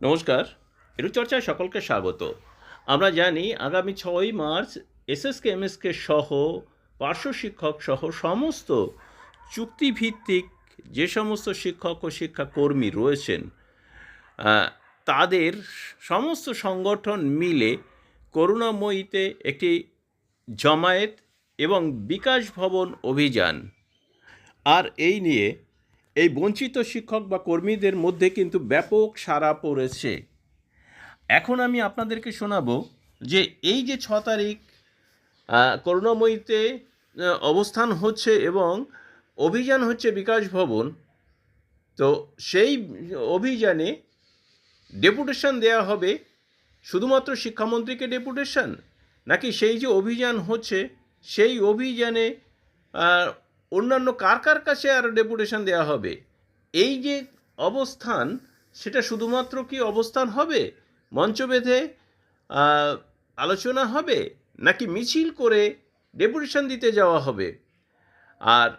নমস্কার চর্চায় সকলকে স্বাগত। আমরা জানি আগামী ছয়ই মার্চ এসএসকে, এমএসকে সহ পার্শ্ব শিক্ষক সহ সমস্ত চুক্তিভিত্তিক যে সমস্ত শিক্ষক ও শিক্ষাকর্মী রয়েছেন তাদের সমস্ত সংগঠন মিলে করুণাময়ীতে একটি জমায়েত এবং বিকাশ ভবন অভিযান। আর এই নিয়ে এই বঞ্চিত শিক্ষক বা কর্মীদের মধ্যে কিন্তু ব্যাপক সাড়া পড়েছে। এখন আমি আপনাদেরকে শোনাবো যে এই যে ছ তারিখ করুণাময়ীতে অবস্থান হচ্ছে এবং অভিযান হচ্ছে বিকাশ ভবন, তো সেই অভিযানে ডেপুটেশন দেয়া হবে শুধুমাত্র শিক্ষামন্ত্রীকে ডেপুটেশন? নাকি সেই যে অভিযান হচ্ছে, সেই অভিযানে অন্যান্য কার কার কাছে আর ডেপুটেশন দেওয়া হবে? এই যে অবস্থান, সেটা শুধুমাত্র কি অবস্থান হবে? মঞ্চ বেঁধে আলোচনা হবে? নাকি মিছিল করে ডেপুটেশন দিতে যাওয়া হবে? আর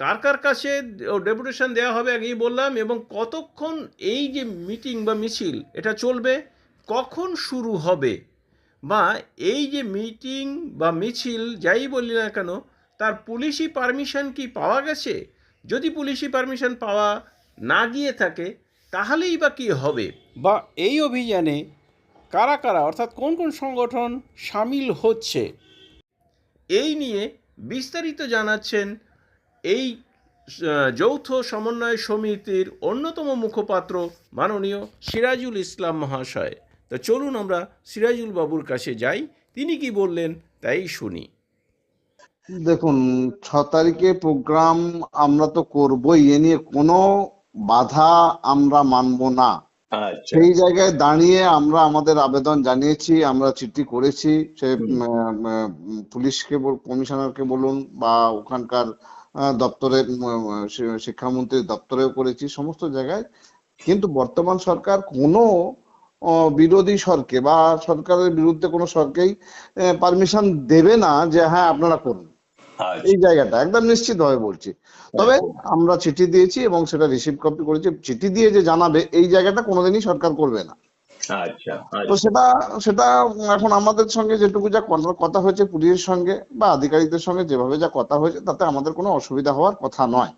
কার কার কাছে ডেপুটেশন দেওয়া হবে আগেই বললাম, এবং কতক্ষণ এই যে মিটিং বা মিছিল, এটা চলবে? কখন শুরু হবে? বা এই যে মিটিং বা মিছিল, যাই বলি না কেন তার পুলিশি পারমিশন কি পাওয়া গেছে? যদি পুলিশি পারমিশন পাওয়া না গিয়ে থাকে তাহলেই বা কী হবে? বা এই অভিযানে কারা কারা অর্থাৎ কোন কোন সংগঠন সামিল হচ্ছে? এই নিয়ে বিস্তারিত জানাচ্ছেন এই যৌথ সমন্বয় সমিতির অন্যতম মুখপাত্র মাননীয় সিরাজুল ইসলাম মহাশয়। তো চলুন আমরা সিরাজুল বাবুর কাছে যাই। তিনি কি বললেন তাই শুনি। দেখুন ছ তারিখে প্রোগ্রাম আমরা তো করবই এ নিয়ে কোনো বাধা আমরা মানব না। আচ্ছা। সেই জায়গায় দাঁড়িয়ে আমরা আমাদের আবেদন জানিয়েছি আমরা চিঠি করেছি সে পুলিশকে কমিশনারকে বলুন বা ওখানকার দপ্তরে শিক্ষামন্ত্রীর দপ্তরেও করেছি সমস্ত জায়গায়। কিন্তু বর্তমান সরকার কোনো বিরোধী সরকে বা সরকারের বিরুদ্ধে কোনো সরকেই পারমিশন দেবে না যে হ্যাঁ আপনারা করুন। এই জায়গাটা একদম নিশ্চিত ভাবে বলছি। তবে আমরা চিঠি দিয়েছি এবং সেটা রিসিভ কপি করেছি। চিঠি দিয়ে যে জানাবে এই জায়গাটা কোনোদিনই সরকার করবে না। আচ্ছা তো আচ্ছা। সেটা সেটা এখন আমাদের সঙ্গে যেটুকু যা কথা হয়েছে পুলিশের সঙ্গে বা আধিকারিকদের সঙ্গে যেভাবে যা কথা হয়েছে তাতে আমাদের কোনো অসুবিধা হওয়ার কথা নয়।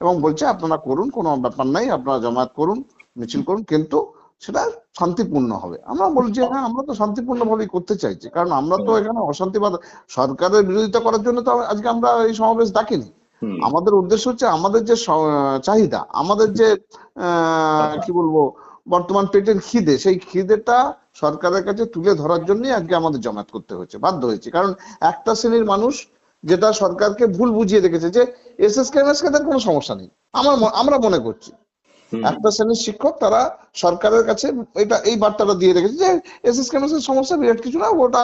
এবং বলছে আপনারা করুন কোনো ব্যাপার নাই আপনারা জমায়েত করুন মিছিল করুন। কিন্তু সেটা শান্তিপূর্ণ হবে। আমরা বলছি হ্যাঁ আমরা তো শান্তিপূর্ণ ভাবেই করতে চাইছি। কারণ আমরা তো এখানে অশান্তি বা সরকারের বিরোধিতা করার জন্য তো আজকে আমরা এই সমাবেশ ডাকিনি। আমাদের উদ্দেশ্য হচ্ছে আমাদের যে চাহিদা আমাদের যে কি বলব বর্তমান পেটের খিদে সেই খিদেটা সরকারের কাছে তুলে ধরার জন্যই আজকে আমাদের জমায়েত করতে হয়েছে বাধ্য হয়েছে। কারণ একটা শ্রেণির মানুষ যেটা সরকারকে ভুল বুঝিয়ে রেখেছে যে এস এস কেমএস কোনো সমস্যা নেই। আমার আমরা মনে করছি। একটা শ্রেণির শিক্ষক তারা সরকারের কাছে এটা এই বার্তাটা দিয়ে রেখেছে যে এস এস কেমএস এর সমস্যা বিরাট কিছু না ওটা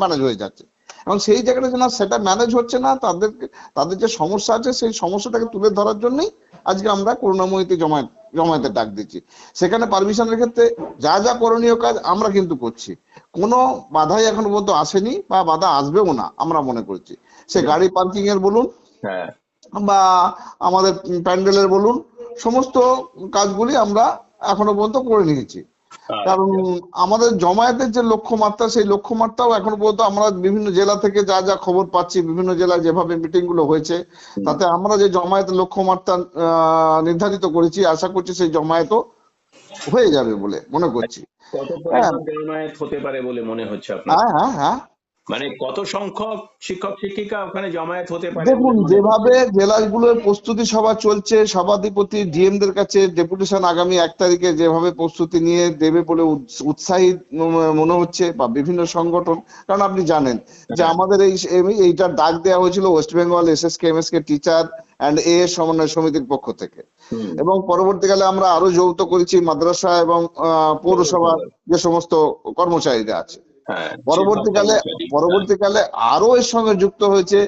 ম্যানেজ হয়ে যাচ্ছে। এবং সেই জায়গাটা যে না সেটা ম্যানেজ হচ্ছে না তাদের তাদের যে সমস্যা আছে সেই সমস্যাটাকে তুলে ধরার জন্যই আজকে আমরা করুণাময়ীতে জমায়েত জমায়েতে ডাক দিচ্ছি। সেখানে পারমিশনের ক্ষেত্রে যা যা করণীয় কাজ আমরা কিন্তু করছি। কোনো বাধাই এখনও পর্যন্ত আসেনি বা বাধা আসবেও না আমরা মনে করছি। সে গাড়ি পার্কিং এর বলুন হ্যাঁ। বা আমাদের প্যান্ডেলের বলুন সমস্ত কাজগুলি আমরা এখনও পর্যন্ত করে নিয়েছি। কারণ আমাদের জমায়েতের যে লক্ষ্যমাত্রা সেই লক্ষ্যমাত্রাও এখনও পর্যন্ত আমরা বিভিন্ন জেলা থেকে যা যা খবর পাচ্ছি বিভিন্ন জেলায় যেভাবে মিটিংগুলো হয়েছে তাতে আমরা যে জমায়েতের লক্ষ্যমাত্রা আহ, নির্ধারিত করেছি আশা করছি সেই জমায়েতও হয়ে যাবে বলে মনে করছি। মনে হচ্ছে হ্যাঁ হ্যাঁ হ্যাঁ। মানে কত সংখ্যক শিক্ষক শিক্ষিকা ওখানে জমায়েত হতে পারে? দেখুন যেভাবে জেলাগুলোর প্রস্তুতি সভা চলছে সভাধিপতি ডিএম দের কাছে ডেপুটেশন আগামী এক তারিখে যেভাবে প্রস্তুতি নিয়ে দেবে বলে উৎস- উৎসাহী মনে হচ্ছে বা বিভিন্ন সংগঠন কারণ আপনি জানেন যে আমাদের এই এই- এইটার ডাক দেওয়া হয়েছিল West Bengal S S K M S K teacher and এ সমন্বয় সমিতির পক্ষ থেকে। এবং পরবর্তীকালে আমরা আরও যৌথ করেছি মাদ্রাসা এবং আহ, পৌরসভা যে সমস্ত কর্মচারীরা আছে। পরবর্তীকালে পরবর্তীকালে আরও এর সঙ্গে যুক্ত হয়েছে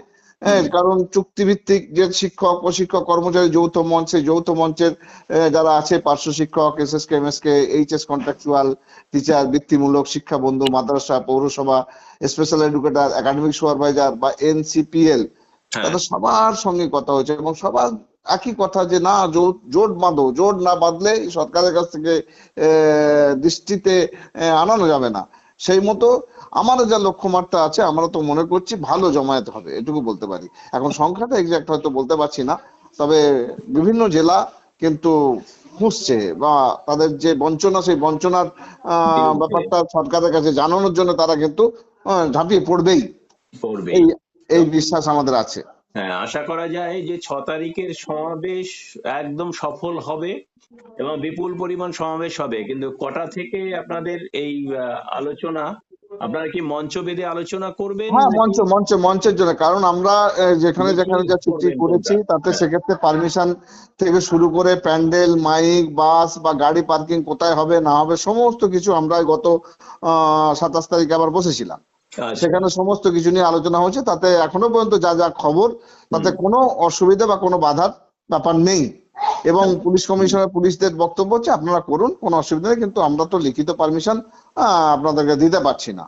হ্যাঁ কারণ চুক্তিভিত্তিক যে শিক্ষক প্রশিক্ষক কর্মচারী যৌথ মঞ্চ সেই যৌথ মঞ্চের যারা আছে পার্শ্ব শিক্ষক S S K M S K HS contractual teacher বৃত্তিমূলক শিক্ষা বন্ধু মাদ্রাসা পৌরসভা স্পেশাল এডুকেটর একাডেমিক সুপারভাইজার বা এনসিপিএল হ্যাঁ। তাদের সবার সঙ্গে কথা হয়েছে এবং সবার একই কথা যে না জোট জোট বাঁধো জোট না বাঁধলে সরকারের কাছ থেকে আহ, দৃষ্টিতে আনানো যাবে না। সেই মতো আমারও যা লক্ষ্যমাত্রা আছে আমরা তো মনে করছি ভালো জমায়েত হবে এটুকু বলতে পারি। এখন সংখ্যাটা এক্সাক্ট হয়তো বলতে পারছি না তবে বিভিন্ন জেলা কিন্তু খুঁজছে বা তাদের যে বঞ্চনা সেই বঞ্চনার আহ, ব্যাপারটা সরকারের কাছে জানানোর জন্য তারা কিন্তু ঝাঁপিয়ে পড়বেই। এই এই বিশ্বাস আমাদের আছে। হ্যাঁ আশা করা যায় যে ছ তারিখের সমাবেশ একদম সফল হবে এবং বিপুল পরিমাণ সমাবেশ হবে। কিন্তু কটা থেকে আপনাদের এই আলোচনা? আপনারা কি মঞ্চ বেঁধে আলোচনা করবেন হ্যাঁ মঞ্চ মঞ্চ মঞ্চের জন্য। কারণ আমরা যেখানে যেখানে যা চুক্তি করেছি তাতে সেক্ষেত্রে পারমিশন থেকে শুরু করে প্যান্ডেল মাইক বাস বা গাড়ি পার্কিং কোথায় হবে না হবে সমস্ত কিছু আমরা গত সাতাশ তারিখে আবার বসেছিলাম। সেখানে সমস্ত কিছু নিয়ে আলোচনা হচ্ছে তাতে এখনও পর্যন্ত যা যা খবর তাতে কোনো অসুবিধা বা কোনো বাধার ব্যাপার নেই। এবং পুলিশ কমিশনার পুলিশদের বক্তব্য হচ্ছে আপনারা করুন কোনো অসুবিধা নেই কিন্তু আমরা তো লিখিত পারমিশন আপনাদেরকে দিতে পারছি না।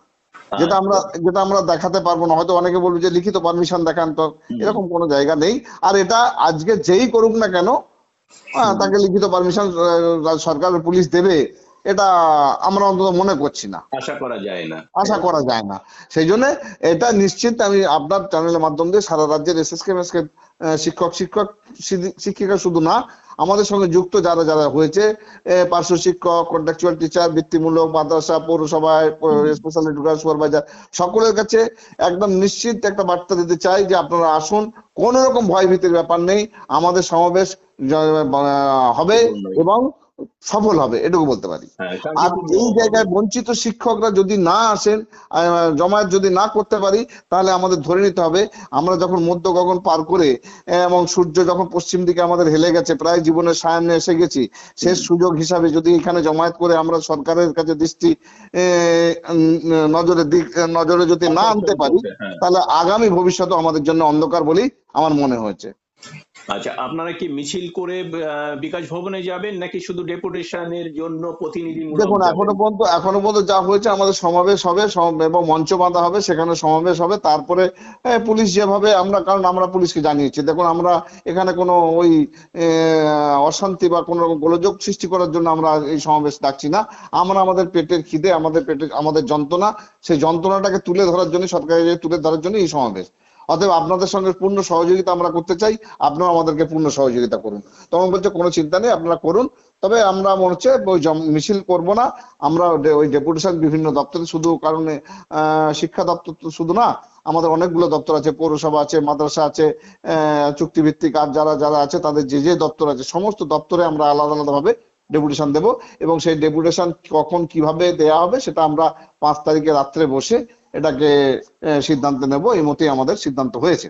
যেটা আমরা যেটা আমরা দেখাতে পারব না হয়তো অনেকে বলবে যে লিখিত পারমিশন দেখান তো এরকম কোনো জায়গা নেই। আর এটা আজকে যেই করুক না কেন তাকে লিখিত পারমিশন সরকার পুলিশ দেবে। এটা আমরা অন্তত মনে করছি না। আশা করা যায় না। আশা করা যায় না। সেই জন্য এটা নিশ্চিত আমি আপনার চ্যানেলের মাধ্যম দিয়ে সারা রাজ্যের এসএসকে এমএসকে শিক্ষক শিক্ষক শিক্ষিকা শুধু না আমাদের সঙ্গে যুক্ত যারা যারা হয়েছে পার্শ্ব শিক্ষক কন্ট্রাকচুয়াল টিচার বৃত্তিমূলক মাদ্রাসা পৌরসভায় স্পেশাল এডুকেশন সুপারভাইজার সকলের কাছে একদম নিশ্চিত একটা বার্তা দিতে চাই যে আপনারা আসুন কোন রকম ভয় ভীতির ব্যাপার নেই। আমাদের সমাবেশ আহ, হবে এবং সফল হবে এটুকু বলতে পারি। হ্যাঁ, আর এই জায়গায় বঞ্চিত শিক্ষকরা যদি না আসেন জমায়েত যদি না করতে পারি তাহলে আমাদের ধরে নিতে হবে আমরা যখন মধ্য গগন পার করে এবং সূর্য যখন পশ্চিম দিকে আমাদের হেলে গেছে প্রায় জীবনের সায়ান্নে এসে গেছি শেষ সুযোগ হিসাবে যদি এখানে জমায়েত করে আমরা সরকারের কাছে দৃষ্টি নজরে দিক নজরে যদি না আনতে পারি হ্যাঁ। তাহলে আগামী ভবিষ্যৎ আমাদের জন্য অন্ধকার বলেই আমার মনে হয়েছে। আচ্ছা আপনারা কি মিছিল করে বিকাশ ভবনে যাবেন নাকি শুধু ডেপুটেশনের জন্য প্রতিনিধি দেখুন এখনও পর্যন্ত এখনও পর্যন্ত যা হয়েছে আমাদের সমাবেশ হবে এবং মঞ্চ বাঁধা হবে সেখানে সমাবেশ হবে। তারপরে পুলিশ যেভাবে আমরা কারণ আমরা পুলিশকে জানিয়েছি। দেখুন আমরা এখানে কোনো ওই অশান্তি বা কোনো রকম গোলযোগ সৃষ্টি করার জন্য আমরা এই সমাবেশ ডাকছি না। আমরা আমাদের পেটের খিদে আমাদের পেটের আমাদের যন্ত্রণা সেই যন্ত্রণাটাকে তুলে ধরার জন্য সরকারের তুলে ধরার জন্য এই সমাবেশ। অতএব আপনাদের সঙ্গে পূর্ণ সহযোগিতা আমরা করতে চাই আপনারা আমাদেরকে পূর্ণ সহযোগিতা করুন। তখন বলছে কোনো চিন্তা নেই, আপনারা করুন। তবে আমরা মনে হচ্ছে ওই মিছিল করব না। আমরা ওই ডেপুটেশন বিভিন্ন দপ্তরে শুধু কারণে শিক্ষা দপ্তর তো শুধু না, আমাদের অনেকগুলো দপ্তর আছে, পৌরসভা আছে, মাদ্রাসা আছে চুক্তিভিত্তিক আর যারা যারা আছে তাদের যে যে দপ্তর আছে, সমস্ত দপ্তরে আমরা আলাদা আলাদা ভাবে ডেপুটেশন দেব এবং সেই ডেপুটেশন কখন কীভাবে দেয়া হবে সেটা আমরা পাঁচ তারিখে রাত্রে বসে এটাকে সিদ্ধান্ত নেব এই মতেই আমাদের সিদ্ধান্ত হয়েছে।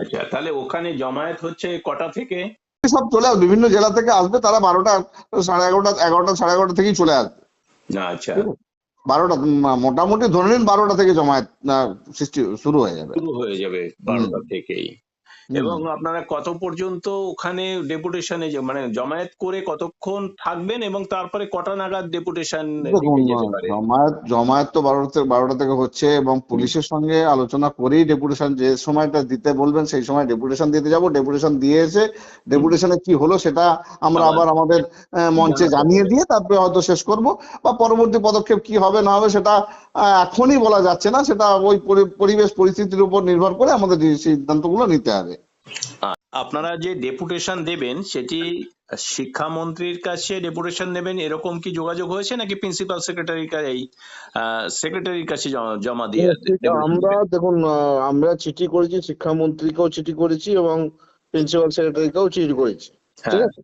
আচ্ছা তাহলে ওখানে জমায়েত হচ্ছে কটা থেকে? সব চলে আসবে বিভিন্ন জেলা থেকে আসবে তারা বারোটা সাড়ে এগারোটা এগারোটা সাড়ে এগারোটা থেকেই চলে আসবে। আচ্ছা। বারোটা মোটামুটি ধরে নিন বারোটা থেকে জমায়েত সৃষ্টি শুরু হয়ে যাবে। শুরু হয়ে যাবে বারোটা থেকেই। এবং আপনারা কত পর্যন্ত ওখানে ডেপুটেশনে মানে জমায়েত করে কতক্ষণ থাকবেন এবং তারপরে কটা নাগাদ ডেপুটেশন জমায়েত জমায়েত তো বারোটা থেকে বারোটা থেকে হচ্ছে এবং পুলিশের সঙ্গে আলোচনা করেই ডেপুটেশন যে সময়টা দিতে বলবেন সেই সময় ডেপুটেশন দিতে যাব। ডেপুটেশন দিয়ে এসে ডেপুটেশনে কি হলো সেটা আমরা আবার- আমাদের মঞ্চে জানিয়ে দিয়ে তারপরে হয়তো শেষ করব বা পরবর্তী পদক্ষেপ কি হবে না হবে সেটা এখনই বলা যাচ্ছে না। সেটা ওই পরি- পরিবেশ পরিস্থিতির উপর নির্ভর করে আমাদের সিদ্ধান্তগুলো নিতে হবে। আপনারা যে ডেপুটেশন দেবেন সেটি শিক্ষামন্ত্রীর কাছে ডেপুটেশন নেবেন এরকম কি যোগাযোগ হয়েছে নাকি প্রিন্সিপাল সেক্রেটারির কাছে এই সেক্রেটারির কাছে জমা- দিয়ে আমরা দেখুন আমরা চিঠি করেছি শিক্ষামন্ত্রীকেও চিঠি করেছি এবং প্রিন্সিপাল সেক্রেটারিকেও চিঠি করেছি ঠিক হ্যাঁ আছে?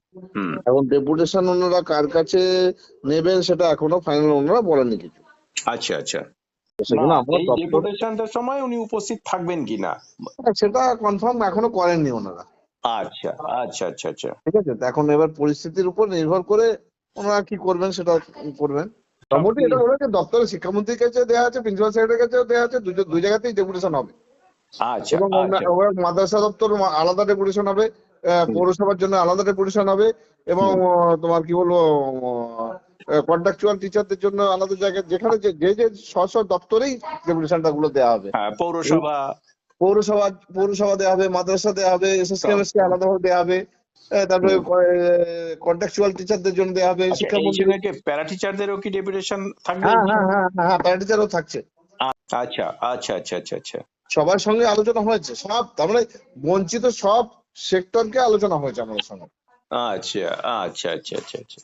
এখন ডেপুটেশন ওনারা কার কাছে নেবেন সেটা এখনও ফাইনাল ওনারা বলেনি কিছু। আচ্ছা আচ্ছা। সেজন্য আমরা এই সময় উনি উপস্থিত থাকবেন কিনা সেটা কনফার্ম এখনও করেননি ওনারা। আচ্ছা আচ্ছা আচ্ছা আচ্ছা। ঠিক আছে এখন এবার পরিস্থিতির উপর নির্ভর করে ওনারা কি করবেন সেটা করবেন। মোটামুটি এটা ওনাকে দপ্তরে শিক্ষামন্ত্রীর কাছে দেওয়া আছে প্রিন্সিপাল সেক্রেটারির কাছেও দেওয়া আছে দুই দুই জায়গাতেই ডেপুটেশন হবে। আচ্ছা এবং আচ্ছা। মাদ্রাসা দপ্তর আলাদা ডেপুটেশন হবে আহ, পৌরসভার জন্য আলাদা ডেপুটেশন হবে এবং তোমার কি বলব কন্ট্রাকচুয়াল টিচারদের জন্য আলাদা জায়গায় যেখানে যে যে স্ব স্ব দপ্তরেই ডেপুটেশনটা গুলো দেওয়া হবে। হ্যাঁ পৌরসভা। পৌরসভা পৌরসভা দেওয়া হবে মাদ্রাসা দেওয়া হবে এসএসকেএমএস কে আলাদাভাবে দেওয়া হবে। তারপরে কন্ট্রাকচুয়াল টিচারদের জন্য দেওয়া হবে আচ্ছা, এই শিক্ষামন্ত্রী সঙ্গে প্যারা টিচারদেরও কি ডেপুটেশন থাকবে? হ্যাঁ হ্যাঁ হ্যাঁ হ্যাঁ হ্যাঁ প্যারাটিচারও থাকছে। আচ্ছা আচ্ছা আচ্ছা আচ্ছা আচ্ছা। সবার সঙ্গে আলোচনা হয়েছে সব তার মানে বঞ্চিত সব সেক্টরকে আলোচনা হয়েছে আমাদের সঙ্গে। আচ্ছা আচ্ছা আচ্ছা আচ্ছা আচ্ছা।